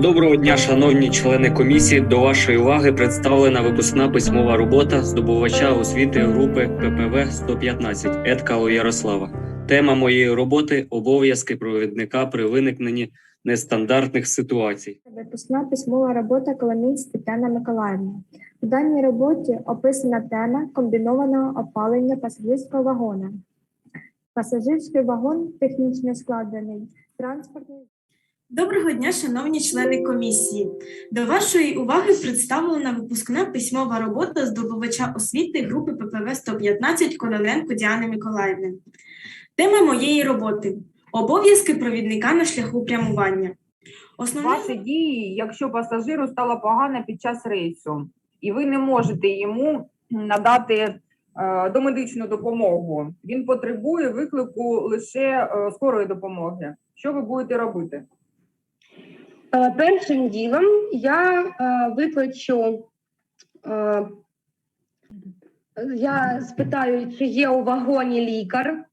Доброго дня, шановні члени комісії. До вашої уваги представлена випускна письмова робота здобувача освіти групи ППВ 115 Еткало Ярослава. Тема моєї роботи обов'язки провідника при виникненні нестандартних ситуацій. Випускна письмова робота Коломієць Тетяна Миколаївна. У даній роботі описана тема комбінованого опалення пасажирського вагона. Пасажирський вагон технічно складений, транспортний. Доброго дня, шановні члени комісії. До вашої уваги представлена випускна письмова робота здобувача освіти групи ППВ 115 Кононенко Діани Миколаївни. Тема моєї роботи обов'язки провідника на шляху прямування. Основне Ваші дії, якщо пасажиру стало погано під час рейсу, і ви не можете йому надати е, домедичну допомогу, він потребує виклику лише е, скорої допомоги. Що ви будете робити? Е, Першим ділом я е, викличу, е, я спитаю, чи є у вагоні лікар.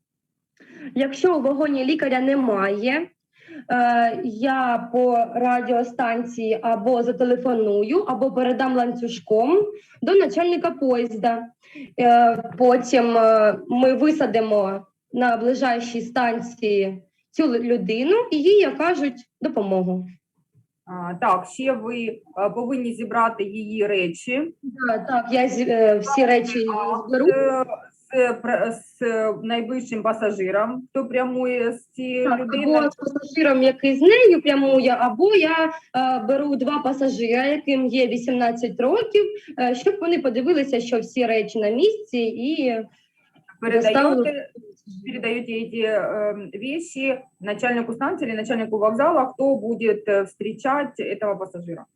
Якщо у вагоні лікаря немає, я по радіостанції або зателефоную, або передам ланцюжком до начальника поїзда. Потім ми висадимо на ближайшій станції цю людину і їй окажуть допомогу. Так, ще ви е, повинні зібрати її речі Так, так, я зі- е, всі речі зберу. з, з, найближчим пасажиром, хто прямує з цією людиною. або з пасажиром, який з нею прямує, або я е, беру два пасажира, яким є 18 років, е, щоб вони подивилися, що всі речі на місці, і передаєте, передаете эти э, вещи начальнику станции или начальнику вокзала, кто будет э, встречать этого пассажира.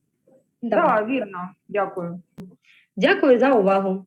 да. Да, вірно. Дякую. дякую за увагу.